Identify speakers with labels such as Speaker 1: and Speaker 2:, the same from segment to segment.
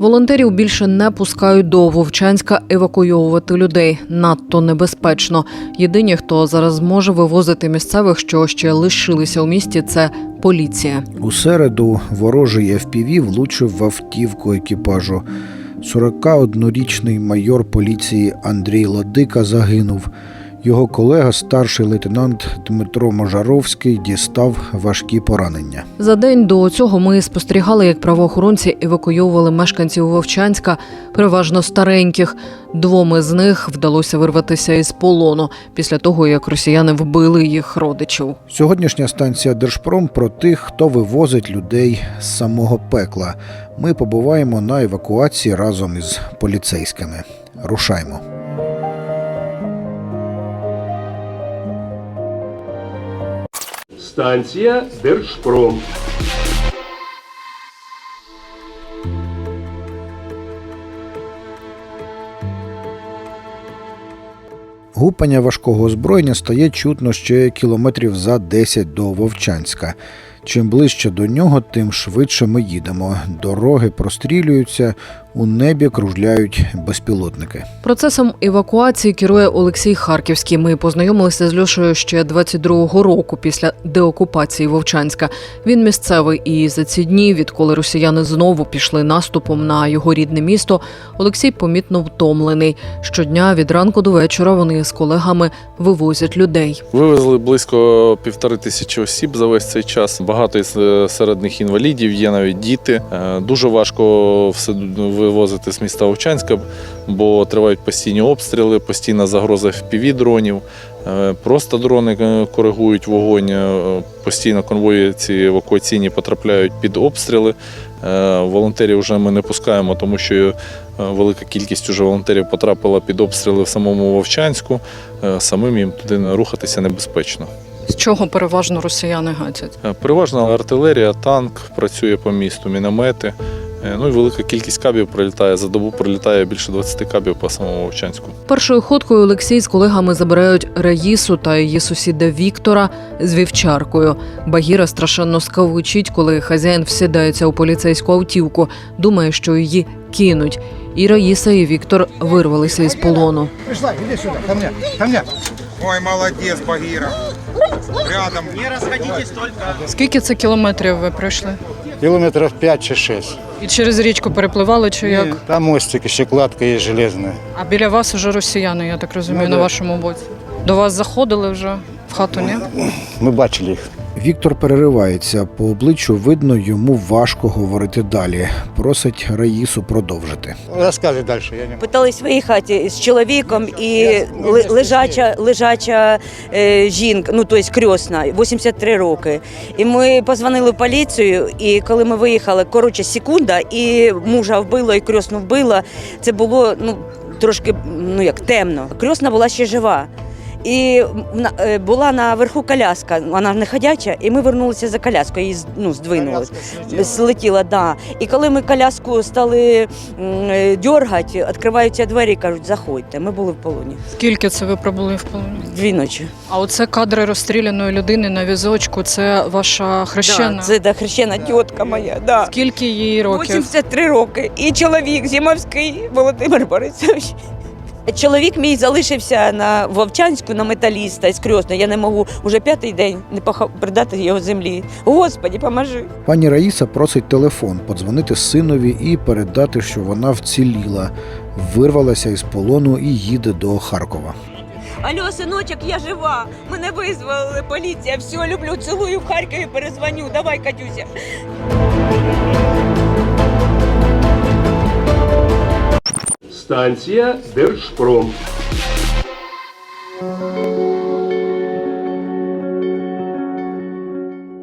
Speaker 1: Волонтерів більше не пускають до Вовчанська евакуйовувати людей. Надто небезпечно. Єдині, хто зараз зможе вивозити місцевих, що ще лишилися у місті, це поліція.
Speaker 2: У середу ворожий FPV влучив в автівку екіпажу. 41-річний майор поліції Андрій Ладика загинув. Його колега, старший лейтенант Дмитро Можаровський, дістав важкі поранення.
Speaker 1: За день до цього ми спостерігали, як правоохоронці евакуйовували мешканців Вовчанська, переважно стареньких. Двом із них вдалося вирватися із полону після того, як росіяни вбили їх родичів.
Speaker 2: Сьогоднішня станція Держпром про тих, хто вивозить людей з самого пекла. Ми побуваємо на евакуації разом із поліцейськими. Рушаймо.
Speaker 3: Станція Держпром.
Speaker 2: Гупання важкого озброєння стає чутно ще кілометрів за 10 до Вовчанська. Чим ближче до нього, тим швидше ми їдемо. Дороги прострілюються, у небі кружляють безпілотники.
Speaker 1: Процесом евакуації керує Олексій Харківський. Ми познайомилися з Льошею ще 22-го року після деокупації Вовчанська. Він місцевий, і за ці дні, відколи росіяни знову пішли наступом на його рідне місто, Олексій помітно втомлений. Щодня від ранку до вечора вони з колегами вивозять людей.
Speaker 4: Вивезли близько півтори тисячі осіб за весь цей час. Багато із серед них інвалідів, є навіть діти. Е, Дуже важко все вивозити з міста Овчанська, бо тривають постійні обстріли, постійна загроза fpv дронів. Е, Просто дрони е, коригують вогонь. е, Постійно конвої ці евакуаційні потрапляють під обстріли. Волонтерів вже ми не пускаємо, тому що велика кількість уже волонтерів потрапила під обстріли в самому Вовчанську. Самим їм туди рухатися небезпечно.
Speaker 1: З чого переважно росіяни гатять?
Speaker 4: Переважно артилерія, танк працює по місту, міномети. Е, Ну і велика кількість кабів прилітає. За добу прилітає більше 20 кабів по самому Вовчанську.
Speaker 1: Першою ходкою Олексій з колегами забирають Раїсу та її сусіда Віктора з вівчаркою. Багіра страшенно скавучить, коли хазяїн всідається у поліцейську автівку, думає, що її кинуть. І Раїса, і Віктор вирвалися із полону.
Speaker 5: Пришла, иди сюда, ко мне, ко мне.
Speaker 6: Ой, молодец, Багира. Рядом.
Speaker 1: Скільки це кілометрів ви пройшли?
Speaker 5: Километров 5 чи 6.
Speaker 1: І через річку перепливали чи як?
Speaker 5: Там мостик, ще кладка є железна.
Speaker 1: А біля вас вже росіяни, я так розумію,
Speaker 5: Ну,
Speaker 1: на
Speaker 5: да.
Speaker 1: вашому боці. До вас заходили вже в хату, ні?
Speaker 5: Ми бачили их.
Speaker 2: Віктор переривається. По обличчю видно, йому важко говорити далі. Просить Раїсу продовжити.
Speaker 5: Рассказывай дальше, я не
Speaker 7: Питались виїхати з чоловіком і лежача, лежача е, жінка, ну тобто крьосна, 83 роки. І ми позвонили в поліцію, і коли ми виїхали, коротше, секунда, і мужа вбило, і крьосну вбило. Це було ну, трошки ну, як темно. Крьосна була ще жива. І на- е, була наверху коляска, вона не ходяча, і ми вернулися за коляскою, її ну, здвинули. Слетіла, да. І коли ми коляску стали дергати, відкриваються двері і кажуть, заходьте. Ми були в полоні.
Speaker 8: Скільки це ви пробули в полоні?
Speaker 7: Дві ночі.
Speaker 8: А оце кадри розстріляної людини на візочку. Це ваша хрещена.
Speaker 7: Да, це да, хрещена тітка моя. Да.
Speaker 8: Скільки їй років?
Speaker 7: 83 роки. І чоловік Зімовський Володимир Борисович. Чоловік мій залишився на Вовчанську на металіста із крьосної. Я не можу вже п'ятий день не придати його землі. Господі, поможи.
Speaker 2: Пані Раїса просить телефон, подзвонити синові і передати, що вона вціліла, вирвалася із полону і їде до Харкова.
Speaker 7: Алло, синочок, я жива. Мене визволили поліція. Все, люблю, цілую в Харкові, перезвоню. Давай, Катюся.
Speaker 3: Станція Держпром.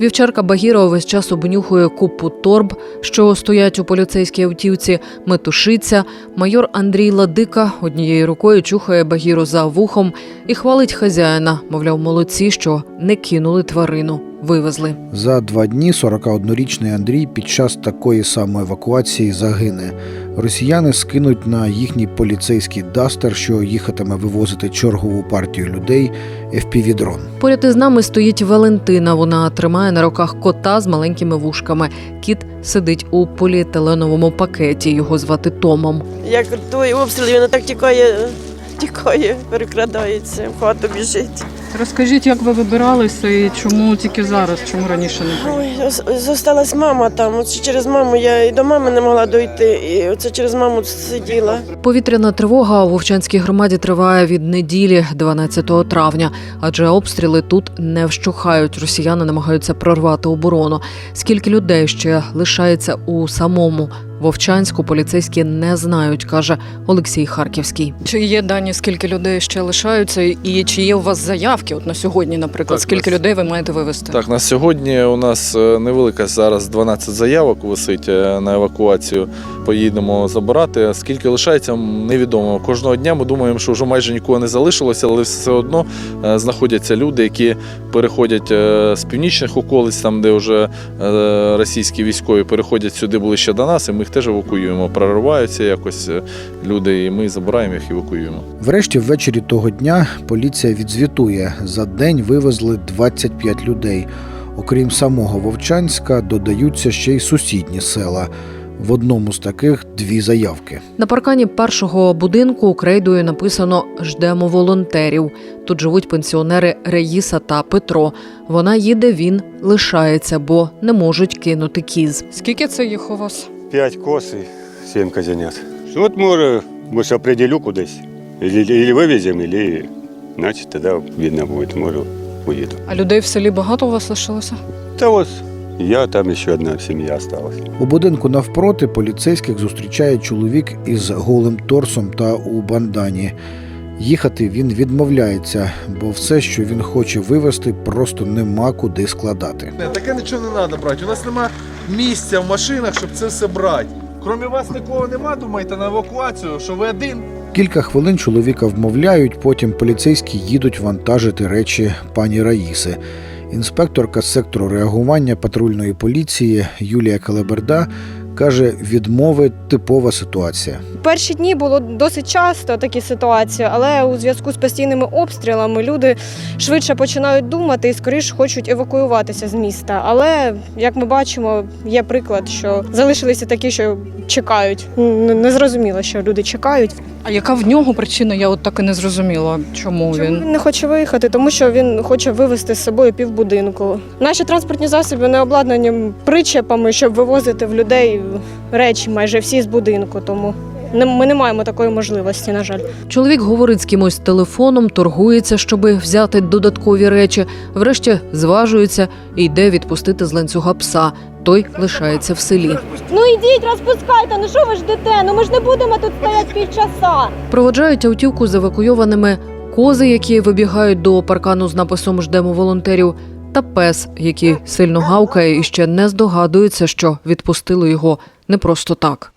Speaker 1: Вівчарка Багіра увесь час обнюхує купу торб, що стоять у поліцейській автівці, метушиться. Майор Андрій Ладика однією рукою чухає Багіру за вухом і хвалить хазяїна. Мовляв, молодці, що не кинули тварину, вивезли.
Speaker 2: За два дні 41-річний Андрій під час такої самої евакуації загине. Росіяни скинуть на їхній поліцейський дастер, що їхатиме вивозити чергову партію людей, FPV-дрон.
Speaker 1: Поряд із нами стоїть Валентина. Вона тримає на руках кота з маленькими вушками. Кіт сидить у поліетиленовому пакеті. Його звати Томом.
Speaker 9: Як той обстріл, він так тікає, тікає, перекрадається, в хату біжить.
Speaker 8: Розкажіть, як ви вибиралися і чому тільки зараз, чому раніше не було?
Speaker 9: Ой, ос- зосталась мама там. Оце через маму я і до мами не могла дойти, і оце через маму сиділа.
Speaker 1: Повітряна тривога у Вовчанській громаді триває від неділі 12 травня, адже обстріли тут не вщухають. Росіяни намагаються прорвати оборону. Скільки людей ще лишається у самому Вовчанську, поліцейські не знають, каже Олексій Харківський.
Speaker 8: Чи є дані, скільки людей ще лишаються, і чи є у вас заявки? От на сьогодні, наприклад,
Speaker 4: Так,
Speaker 8: скільки
Speaker 4: нас-
Speaker 8: людей ви маєте вивезти?
Speaker 4: Так, на сьогодні у нас е, невелика зараз 12 заявок висить е, на евакуацію. Поїдемо забирати. Скільки лишається, невідомо. Кожного дня ми думаємо, що вже майже нікого не залишилося, але все одно е, знаходяться люди, які переходять з північних околиць, там де вже російські військові переходять сюди ближче до нас, і ми їх теж евакуюємо. Прориваються якось люди, і ми забираємо їх евакуюємо.
Speaker 2: Врешті, ввечері того дня поліція відзвітує: за день вивезли 25 людей. Окрім самого Вовчанська, додаються ще й сусідні села. В одному з таких дві заявки.
Speaker 1: На паркані першого будинку крейдою написано Ждемо волонтерів. Тут живуть пенсіонери Реїса та Петро. Вона їде, він лишається, бо не можуть кинути кіз.
Speaker 8: Скільки це їх у вас?
Speaker 10: Пять коз и семь козенят. Вот мы, может, определю кудись. Или, или вывезем, или, значит, тогда видно будет, может, уеду.
Speaker 8: А людей в селі багато у вас лишилося?
Speaker 10: Да вот, я, там еще одна семья осталась.
Speaker 2: У будинку навпроти поліцейських зустрічає чоловік із голим торсом та у бандані. Їхати він відмовляється, бо все, що він хоче вивезти, просто нема куди складати.
Speaker 11: Таке нічого не треба брати. У нас нема місця в машинах, щоб це все брати. Крім вас нікого нема, думаєте, на евакуацію, що ви один.
Speaker 2: Кілька хвилин чоловіка вмовляють, потім поліцейські їдуть вантажити речі пані Раїси. Інспекторка сектору реагування патрульної поліції Юлія Калеберда каже, відмови типова ситуація.
Speaker 12: Перші дні було досить часто такі ситуації, але у зв'язку з постійними обстрілами люди швидше починають думати і скоріш хочуть евакуюватися з міста. Але як ми бачимо, є приклад, що залишилися такі, що чекають. Не не зрозуміло, що люди чекають.
Speaker 8: А яка в нього причина? Я от так і не зрозуміла, чому
Speaker 12: Чому
Speaker 8: він.
Speaker 12: він не хоче виїхати? Тому що він хоче вивезти з собою півбудинку. Наші транспортні засоби не обладнані причепами, щоб вивозити в людей речі майже всі з будинку. Тому ми не маємо такої можливості, на жаль.
Speaker 1: Чоловік говорить з кимось телефоном, торгується, щоби взяти додаткові речі. Врешті зважується і йде відпустити з ланцюга пса. Той лишається в селі.
Speaker 12: Ну ідіть, розпускайте. Ну що ви ждете? Ну ми ж не будемо тут стояти півчаса.
Speaker 1: Проводжають автівку з евакуйованими кози, які вибігають до паркану з написом Ждемо волонтерів. Та пес, який сильно гавкає і ще не здогадується, що відпустили його не просто так.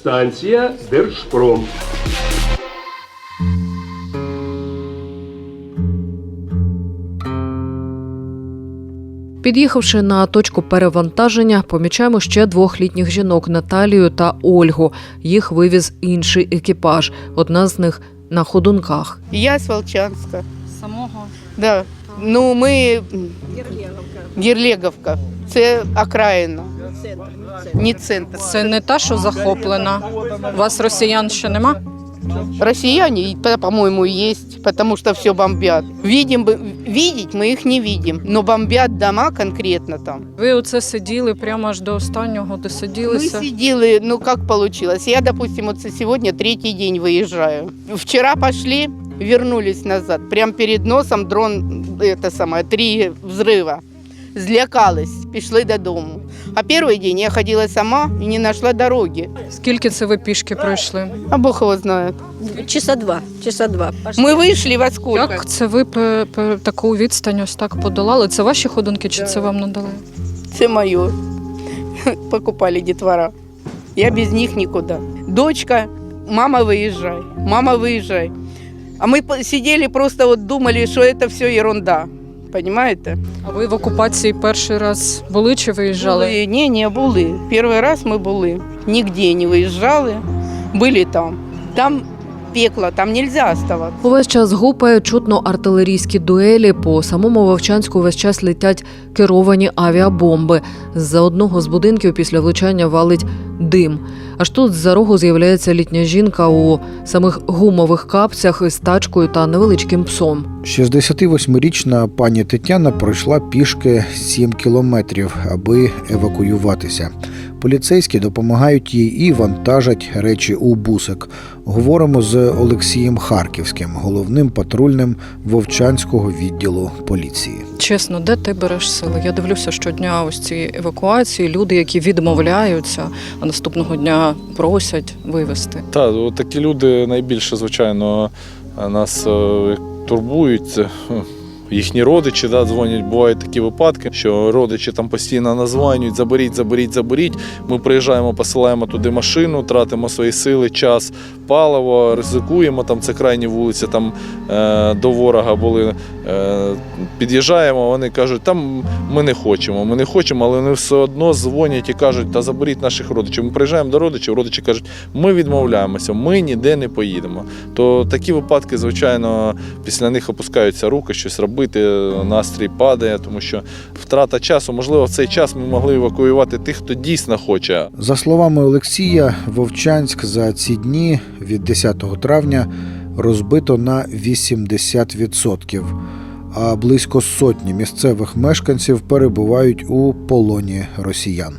Speaker 3: Станція Держпром.
Speaker 1: Під'їхавши на точку перевантаження, помічаємо ще двох літніх жінок Наталію та Ольгу. Їх вивіз інший екіпаж. Одна з них на ходунках.
Speaker 13: Я з Волчанська.
Speaker 8: Самого
Speaker 13: Да. Ну, ми Гірлєговка. Це окраїна. Не центр.
Speaker 8: це не та, що захоплена. У вас росіян ще нема?
Speaker 13: Россияне, по- по-моему, есть, потому что все бомбят. Видим, бы- видеть мы их не видим, но бомбят дома конкретно там.
Speaker 8: Ви оце сиділи прямо аж до останнього,
Speaker 13: Мы
Speaker 8: досиділися.
Speaker 13: сидели, ну как получилось? Я, допустим, вот сегодня третий день выезжаю. Вчера пошли, вернулись назад. Прям перед носом дрон, это самое, три взрыва. Злякались, пішли додому. А перший день я ходила сама і не знайшла дороги.
Speaker 8: Скільки це ви пішки пройшли?
Speaker 13: А Бог його знає.
Speaker 7: Часа два, часа два.
Speaker 13: Ми вийшли во сколько?
Speaker 8: Як це ви пе- пе- таку відстань ось так подолали? Це ваші ходунки чи це вам надали?
Speaker 13: Це моє. Покупали дітвора. Я без них нікуди. Дочка, мама виїжджай, мама виїжджай. А ми по- сиділи просто от думали, що це все ерунда. Понимаете?
Speaker 8: А ви в окупації перший раз були чи виїжджали?
Speaker 13: Були. Ні, не були. Перший раз ми були. Нігде не виїжджали, були там. Там пекло, там нельзя оставаться.
Speaker 1: Увесь час гупає чутно артилерійські дуелі. По самому Вовчанську весь час летять керовані авіабомби. З-за одного з будинків після влучання валить дим. Аж тут з-за рогу з'являється літня жінка у самих гумових капцях із тачкою та невеличким псом.
Speaker 2: 68-річна пані Тетяна пройшла пішки 7 кілометрів, аби евакуюватися. Поліцейські допомагають їй і вантажать речі у бусик. Говоримо з Олексієм Харківським, головним патрульним Вовчанського відділу поліції.
Speaker 8: Чесно, де ти береш сили? Я дивлюся щодня ось ці евакуації, люди, які відмовляються, а наступного дня просять вивезти.
Speaker 4: Так, такі люди найбільше, звичайно, нас е, турбують. Їхні родичі да, дзвонять, бувають такі випадки, що родичі там постійно названюють, заберіть, заберіть, заберіть. Ми приїжджаємо, посилаємо туди машину, тратимо свої сили, час, паливо, ризикуємо. Там це крайні вулиці, там е, до ворога були. Е, під'їжджаємо, вони кажуть, там ми не хочемо, ми не хочемо, але вони все одно дзвонять і кажуть, та заберіть наших родичів. Ми приїжджаємо до родичів, родичі кажуть, ми відмовляємося, ми ніде не поїдемо. То такі випадки, звичайно, після них опускаються руки, щось робити, настрій падає, тому що втрата часу, можливо, в цей час ми могли евакуювати тих, хто дійсно хоче.
Speaker 2: За словами Олексія, Вовчанськ за ці дні від 10 травня розбито на 80%, а близько сотні місцевих мешканців перебувають у полоні росіян.